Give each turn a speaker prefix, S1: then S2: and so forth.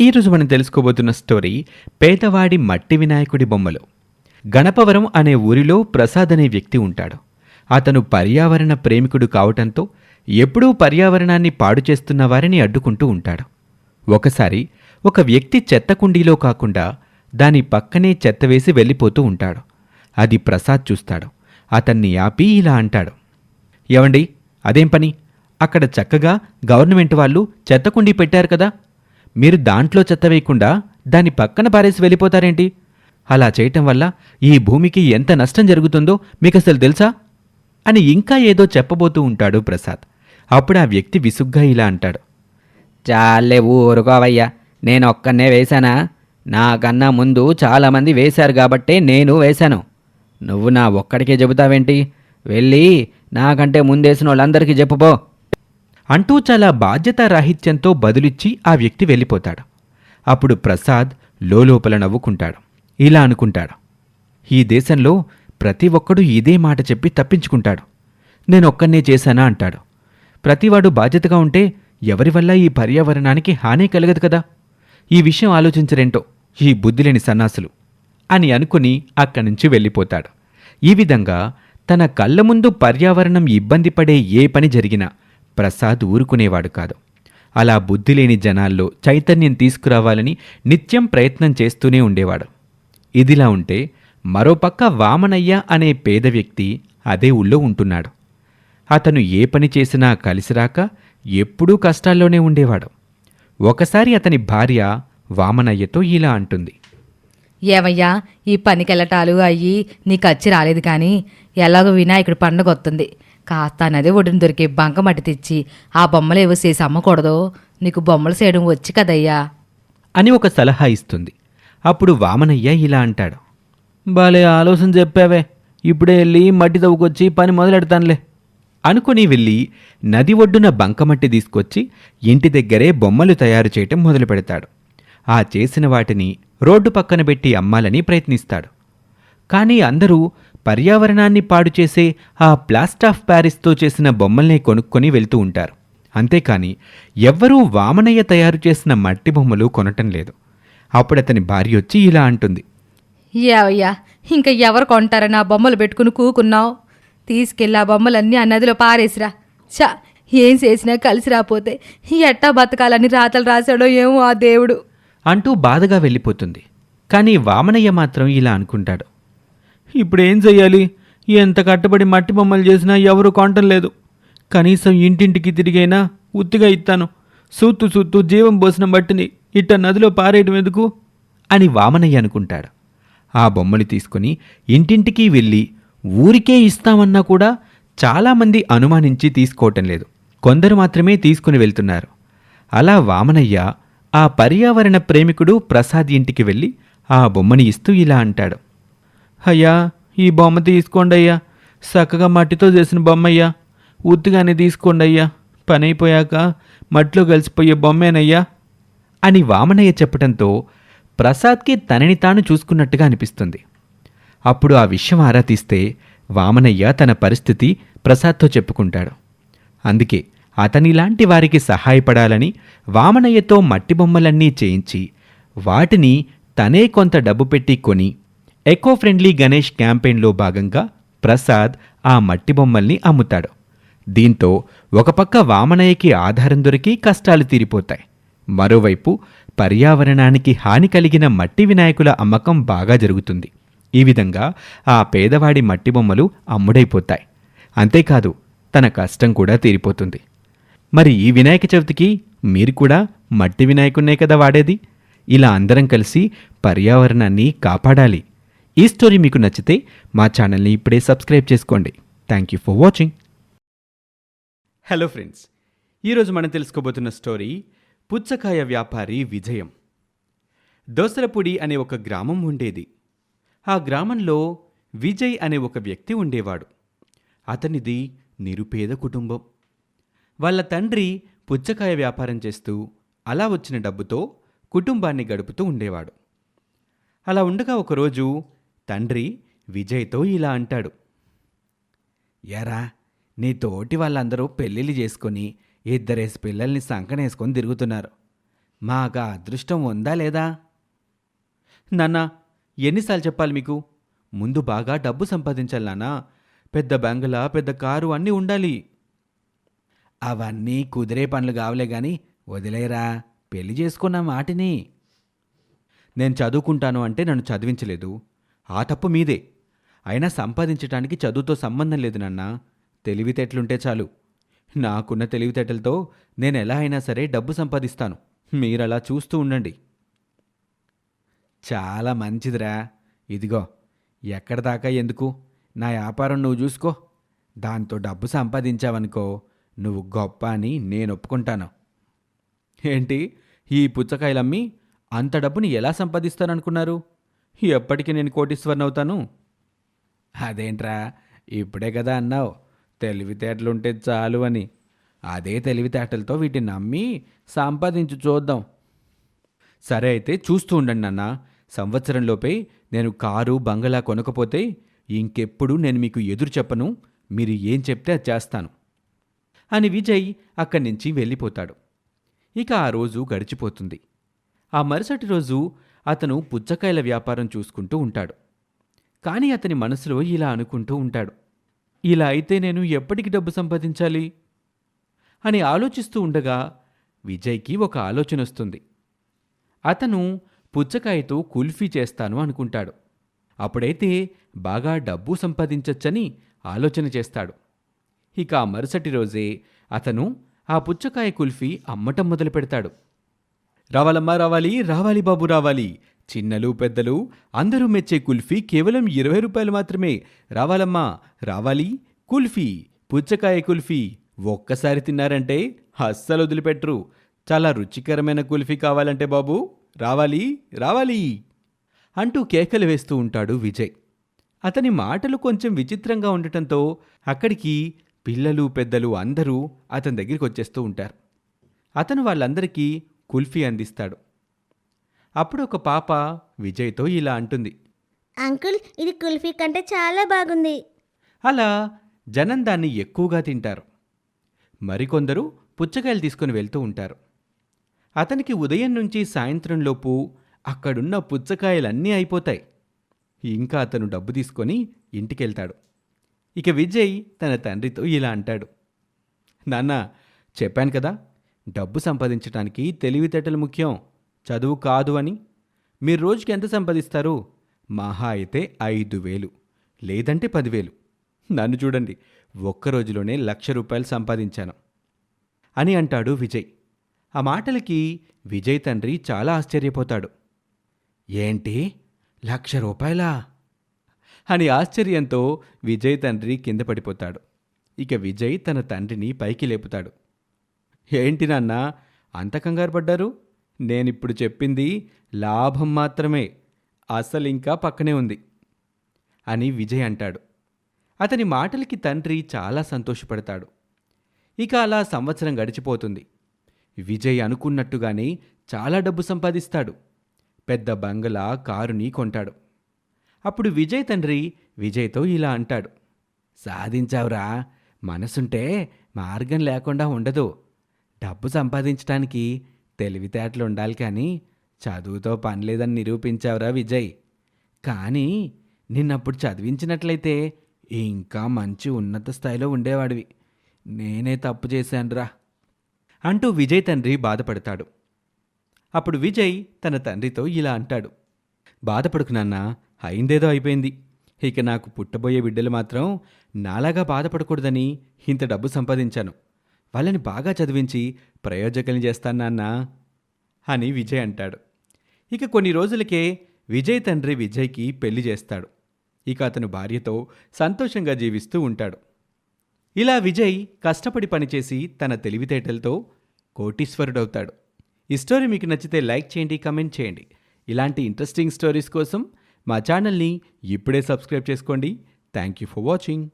S1: ఈరోజు మనం తెలుసుకోబోతున్న స్టోరీ పేదవాడి మట్టి వినాయకుడి బొమ్మలు. గణపవరం అనే ఊరిలో ప్రసాద్ అనే వ్యక్తి ఉంటాడు. అతను పర్యావరణ ప్రేమికుడు కావటంతో ఎప్పుడూ పర్యావరణాన్ని పాడు చేస్తున్న వారిని అడ్డుకుంటూ ఉంటాడు. ఒకసారి ఒక వ్యక్తి చెత్త కుండీలో కాకుండా దాని పక్కనే చెత్త వేసి వెళ్ళిపోతూ ఉంటాడు. అది ప్రసాద్ చూస్తాడు. అతన్ని ఆపి ఇలా అంటాడు. ఏవండి అదేం పని? అక్కడ చక్కగా గవర్నమెంట్ వాళ్ళు చెత్త కుండీ పెట్టారు కదా మీరు దాంట్లో చెత్త వేయకుండా దాని పక్కన పారేసి వెళ్ళిపోతారేంటి? అలా చేయటం వల్ల ఈ భూమికి ఎంత నష్టం జరుగుతుందో మీకు అసలు తెలుసా? అని ఇంకా ఏదో చెప్పబోతూ ఉంటాడు ప్రసాద్. అప్పుడు ఆ వ్యక్తి విసుగ్గా ఇలా అంటాడు.
S2: చాలే ఊరుకోవయ్యా నేను ఒక్కనే వేశానా? నాకన్నా ముందు చాలామంది వేశారు కాబట్టే నేను వేశాను. నువ్వు నా ఒక్కడికే చెబుతావేంటి? వెళ్ళి నాకంటే ముందేసిన వాళ్ళందరికీ చెప్పుపో
S1: అంటూ చాలా బాధ్యతారాహిత్యంతో బదులిచ్చి ఆ వ్యక్తి వెళ్ళిపోతాడు. అప్పుడు ప్రసాద్ లోలోపల నవ్వుకుంటాడు. ఇలా అనుకుంటాడు. ఈ దేశంలో ప్రతి ఒక్కడు ఇదే మాట చెప్పి తప్పించుకుంటాడు. నేనొక్కనే చేశానా అంటాడు. ప్రతివాడు బాధ్యతగా ఉంటే ఎవరి వల్ల ఈ పర్యావరణానికి హాని కలగదు కదా? ఈ విషయం ఆలోచించరేంటో? ఈ బుద్ధిలేని సన్నాసులు. అని అనుకుని అక్కడి నుంచి వెళ్ళిపోతాడు. ఈ విధంగా తన కళ్ళ ముందు పర్యావరణం ఇబ్బంది పడే ఏ పని జరిగినా ప్రసాద్ ఊరుకునేవాడు కాదు. అలా బుద్ధి లేని జనాల్లో చైతన్యం తీసుకురావాలని నిత్యం ప్రయత్నం చేస్తూనే ఉండేవాడు. ఇదిలా ఉంటే మరోపక్క వామనయ్య అనే పేద వ్యక్తి అదే ఊళ్ళో ఉంటున్నాడు. అతను ఏ పని చేసినా కలిసిరాక ఎప్పుడూ కష్టాల్లోనే ఉండేవాడు. ఒకసారి అతని భార్య వామనయ్యతో ఇలా అంటుంది.
S3: ఏవయ్యా ఈ పనికెళ్ళటాలు అయ్యి నీకు వచ్చి రాలేదు కానీ ఎలాగో వినాయకుడి పండుగ వస్తుంది కాస్త నది ఒడిని దొరికే బంకమట్టి తెచ్చి ఆ బొమ్మలు ఏవో చేసి అమ్మకూడదు. నీకు బొమ్మలు చేయడం వచ్చి కదయ్యా.
S1: అని ఒక సలహా ఇస్తుంది. అప్పుడు వామనయ్య ఇలా అంటాడు. బాలే ఆలోచన చెప్పావే. ఇప్పుడే వెళ్ళి మట్టి తవ్వుకొచ్చి పని మొదలెడతానులే. అనుకుని వెళ్ళి నది ఒడ్డున బంకమట్టి తీసుకొచ్చి ఇంటి దగ్గరే బొమ్మలు తయారు చేయటం మొదలు పెడతాడు ఆ చేసిన వాటిని రోడ్డు పక్కన పెట్టి అమ్మాలని ప్రయత్నిస్తాడు. కానీ అందరూ పర్యావరణాన్ని పాడు చేసే ఆ ప్లాస్ట్ ఆఫ్ ప్యారిస్తో చేసిన బొమ్మల్నే కొనుక్కొని వెళ్తూ ఉంటారు. అంతేకాని ఎవ్వరూ వామనయ్య తయారు చేసిన మట్టి బొమ్మలు కొనటం లేదు. అప్పుడు అతని భార్య వచ్చి ఇలా అంటుంది.
S3: ఏవయ్యా ఇంకా ఎవరు కొంటారని ఆ బొమ్మలు పెట్టుకుని కూకున్నావు? తీసుకెళ్ళి ఆ బొమ్మలన్నీ ఆ నదిలో పారేసిరా. చా ఏం చేసినా కలిసి రాపోతే ఎట్టా బతకాలని రాతలు రాశాడో ఏమో ఆ దేవుడు.
S1: అంటూ బాధగా వెళ్ళిపోతుంది. కానీ వామనయ్య మాత్రం ఇలా అనుకుంటాడు. ఇప్పుడేం చెయ్యాలి? ఎంత కట్టబడి మట్టి బొమ్మలు చేసినా ఎవరు కొనటం లేదు. కనీసం ఇంటింటికి తిరిగైనా ఉత్తిగా ఇస్తాను సూత్తు సూత్తు జీవం పోసిన మట్టిని ఇట్ట నదిలో పారేయడం ఎందుకు? అని వామనయ్య అనుకుంటాడు. ఆ బొమ్మలు తీసుకుని ఇంటింటికి వెళ్ళి ఊరికే ఇస్తామన్నా కూడా చాలామంది అనుమానించి తీసుకోవటం లేదు. కొందరు మాత్రమే తీసుకుని వెళ్తున్నారు. అలా వామనయ్య ఆ పర్యావరణ ప్రేమికుడు ప్రసాద్ ఇంటికి వెళ్ళి ఆ బొమ్మని ఇస్తూ ఇలా అంటాడు. అయ్యా ఈ బొమ్మ తీసుకోండి అయ్యా. చక్కగా మట్టితో చేసిన బొమ్మయ్యా ఉత్తుగానే తీసుకోండి అయ్యా. పని అయిపోయాక మట్టిలో కలిసిపోయే బొమ్మేనయ్యా. అని వామనయ్య చెప్పడంతో ప్రసాద్కి తనని తాను చూసుకున్నట్టుగా అనిపిస్తుంది. అప్పుడు ఆ విషయం ఆరా తీస్తే వామనయ్య తన పరిస్థితి ప్రసాద్తో చెప్పుకుంటాడు. అందుకే అతనిలాంటి వారికి సహాయపడాలని వామనయ్యతో మట్టి బొమ్మలన్నీ చేయించి వాటిని తనే కొంత డబ్బు పెట్టి కొని ఎకో ఫ్రెండ్లీ గణేష్ క్యాంపెయిన్లో భాగంగా ప్రసాద్ ఆ మట్టి బొమ్మల్ని అమ్ముతాడు. దీంతో ఒకపక్క వామనయ్యకి ఆధారం దొరికి కష్టాలు తీరిపోతాయి. మరోవైపు పర్యావరణానికి హాని కలిగిన మట్టి వినాయకుల అమ్మకం బాగా జరుగుతుంది. ఈ విధంగా ఆ పేదవాడి మట్టి బొమ్మలు అమ్ముడైపోతాయి. అంతేకాదు తన కష్టం కూడా తీరిపోతుంది. మరి ఈ వినాయక చవితికి మీరు కూడా మట్టి వినాయకున్నే కదా వాడేది? ఇలా అందరం కలిసి పర్యావరణాన్ని కాపాడాలి. ఈ స్టోరీ మీకు నచ్చితే మా ఛానల్ని ఇప్పుడే సబ్స్క్రైబ్ చేసుకోండి. Thank you for watching hello friends ఈరోజు మనం తెలుసుకోబోతున్న స్టోరీ పుచ్చకాయ వ్యాపారి విజయం. దోసలపూడి అనే ఒక గ్రామం ఉండేది. ఆ గ్రామంలో విజయ్ అనే ఒక వ్యక్తి ఉండేవాడు. అతనిది నిరుపేద కుటుంబం. వాళ్ళ తండ్రి పుచ్చకాయ వ్యాపారం చేస్తూ అలా వచ్చిన డబ్బుతో కుటుంబాన్ని గడుపుతూ ఉండేవాడు. అలా ఉండగా ఒకరోజు తండ్రి విజయ్తో ఇలా అంటాడు. ఎరా నీ తోటి వాళ్ళందరూ పెళ్ళిళ్ళు చేసుకొని ఇద్దరేసి పిల్లల్ని సంకనేసుకొని తిరుగుతున్నారు.
S2: మాకు అదృష్టం ఉందా లేదా?
S1: నాన్న ఎన్నిసార్లు చెప్పాలి మీకు? ముందు బాగా డబ్బు సంపాదించాలి నాన్న. పెద్ద బంగ్లా పెద్ద కారు అన్నీ ఉండాలి.
S2: అవన్నీ కుదిరే పనులు కావలే గాని వదిలేరా? పెళ్ళి చేసుకున్న మాటిని.
S1: నేను చదువుకుంటాను అంటే నన్ను చదివించలేదు. ఆ తప్పు మీదే. అయినా సంపాదించటానికి చదువుతో సంబంధం లేదు నాన్న. తెలివితేటలుంటే చాలు. నాకున్న తెలివితేటలతో నేను ఎలా అయినా సరే డబ్బు సంపాదిస్తాను. మీరలా చూస్తూ ఉండండి.
S2: చాలా మంచిదిరా. ఇదిగో ఎక్కడ దాకా ఎందుకు? నా వ్యాపారం నువ్వు చూసుకో. దాంతో డబ్బు సంపాదించావనుకో నువ్వు గొప్ప అని నేను ఒప్పుకుంటాను.
S1: ఏంటి? ఈ పుచ్చకాయలమ్మి అంత డబ్బుని ఎలా సంపాదిస్తాననుకున్నారు? ఎప్పటికీ నేను కోటీశ్వరన్ అవుతాను
S2: అదేంట్రా? ఇప్పుడే కదా అన్నావు. తెలివితేటలుంటే చాలు అని. అదే తెలివితేటలతో వీటిని నమ్మి సంపాదించి చూద్దాం.
S1: సరే అయితే చూస్తూ ఉండండి నాన్న. సంవత్సరంలోపే నేను కారు బంగళా కొనకపోతే ఇంకెప్పుడు నేను మీకు ఎదురు చెప్పను. మీరు ఏం చెప్తే అది చేస్తాను. అని విజయ్ అక్కడి నుంచి వెళ్ళిపోతాడు. ఇక ఆ రోజు గడిచిపోతుంది. ఆ మరుసటి రోజు అతను పుచ్చకాయల వ్యాపారం చూసుకుంటూ ఉంటాడు. కానీ అతని మనసులో ఇలా అనుకుంటూ ఉంటాడు. ఇలా అయితే నేను ఎప్పటికి డబ్బు సంపాదించాలి? అని ఆలోచిస్తూ ఉండగా విజయ్కి ఒక ఆలోచన వస్తుంది. అతను పుచ్చకాయతో కుల్ఫీ చేస్తాను అనుకుంటాడు. అప్పుడైతే బాగా డబ్బు సంపాదించొచ్చని ఆలోచన చేస్తాడు. ఇక మరుసటి రోజే అతను ఆ పుచ్చకాయ కుల్ఫీ అమ్మటం మొదలు పెడతాడు. రావాలమ్మ రావాలి రావాలి బాబు రావాలి. చిన్నలు పెద్దలు అందరూ మెచ్చే కుల్ఫీ కేవలం ఇరవై రూపాయలు మాత్రమే. రావాలమ్మా రావాలి కుల్ఫీ పుచ్చకాయ కుల్ఫీ. ఒక్కసారి తిన్నారంటే అస్సలు వదిలిపెట్టరు. చాలా రుచికరమైన కుల్ఫీ కావాలంటే బాబు రావాలి రావాలి అంటూ కేకలు వేస్తూ ఉంటాడు విజయ్. అతని మాటలు కొంచెం విచిత్రంగా ఉండటంతో అక్కడికి పిల్లలు పెద్దలు అందరూ అతని దగ్గరికి వచ్చేస్తూ ఉంటారు. అతను వాళ్ళందరికీ కుల్ఫీ అందిస్తాడు. అప్పుడు ఒక పాప విజయ్తో ఇలా అంటుంది.
S4: అంకుల్ ఇది కుల్ఫీ కంటే చాలా బాగుంది.
S1: అలా జనం దాన్ని ఎక్కువగా తింటారు. మరికొందరు పుచ్చకాయలు తీసుకుని వెళ్తూ ఉంటారు. అతనికి ఉదయం నుంచి సాయంత్రంలోపు అక్కడున్న పుచ్చకాయలన్నీ అయిపోతాయి. ఇంకా అతను డబ్బు తీసుకొని ఇంటికెళ్తాడు. ఇక విజయ్ తన తండ్రితో ఇలా అంటాడు. నాన్న చెప్పాను కదా డబ్బు సంపాదించడానికి తెలివితేటలు ముఖ్యం చదువు కాదు అని. మీరు రోజుకి ఎంత సంపాదిస్తారు? మహా అయితే ఐదు వేలు లేదంటే పదివేలు. నన్ను చూడండి ఒక్క రోజులోనే లక్ష రూపాయలు సంపాదించాను అని అంటాడు విజయ్. ఆ మాటలకి విజయ్ తండ్రి చాలా ఆశ్చర్యపోతాడు.
S2: ఏంటి? లక్ష రూపాయలా?
S1: అని ఆశ్చర్యంతో విజయ్ తండ్రి కింద పడిపోతాడు. ఇక విజయ్ తన తండ్రిని పైకి లేపుతాడు. ఏంటి నాన్న అంత కంగారు పడ్డారు? నేనిప్పుడు చెప్పింది లాభం మాత్రమే అసలు ఇంకా పక్కనే ఉంది అని విజయ్ అంటాడు. అతని మాటలకి తండ్రి చాలా సంతోషపడతాడు. ఇక అలా సంవత్సరం గడిచిపోతుంది. విజయ్ అనుకున్నట్టుగానే చాలా డబ్బు సంపాదిస్తాడు. పెద్ద బంగళా కారుని కొంటాడు. అప్పుడు విజయ్ తండ్రి విజయ్తో ఇలా అంటాడు
S2: సాధించావురా మనసుంటే మార్గం లేకుండా ఉండదు. డబ్బు సంపాదించడానికి తెలివితేటలు ఉండాలి కానీ చదువుతో పని లేదని నిరూపించావురా విజయ్. కానీ నిన్నప్పుడు చదివించినట్లయితే ఇంకా మంచి ఉన్నత స్థాయిలో ఉండేవాడివి. నేనే తప్పు చేశానురా
S1: అంటూ విజయ్ తండ్రి బాధపడతాడు. అప్పుడు విజయ్ తన తండ్రితో ఇలా అంటాడు బాధపడుకు నాన్న అయిందేదో అయిపోయింది. ఇక నాకు పుట్టబోయే బిడ్డలు మాత్రం నాలాగా బాధపడకూడదని ఇంత డబ్బు సంపాదించాను. వాళ్ళని బాగా చదివించి ప్రయోజకుల్ని చేస్తాను నాన్న అని విజయ్ అంటాడు. ఇక కొన్ని రోజులకే విజయ్ తండ్రి విజయ్కి పెళ్ళి చేస్తాడు. ఇక అతను భార్యతో సంతోషంగా జీవిస్తూ ఉంటాడు. ఇలా విజయ్ కష్టపడి పనిచేసి తన తెలివితేటలతో కోటీశ్వరుడవుతాడు. ఈ స్టోరీ మీకు నచ్చితే లైక్ చేయండి కమెంట్ చేయండి. ఇలాంటి ఇంట్రెస్టింగ్ స్టోరీస్ కోసం మా ఛానల్ని ఇప్పుడే సబ్స్క్రైబ్ చేసుకోండి. Thank you for watching.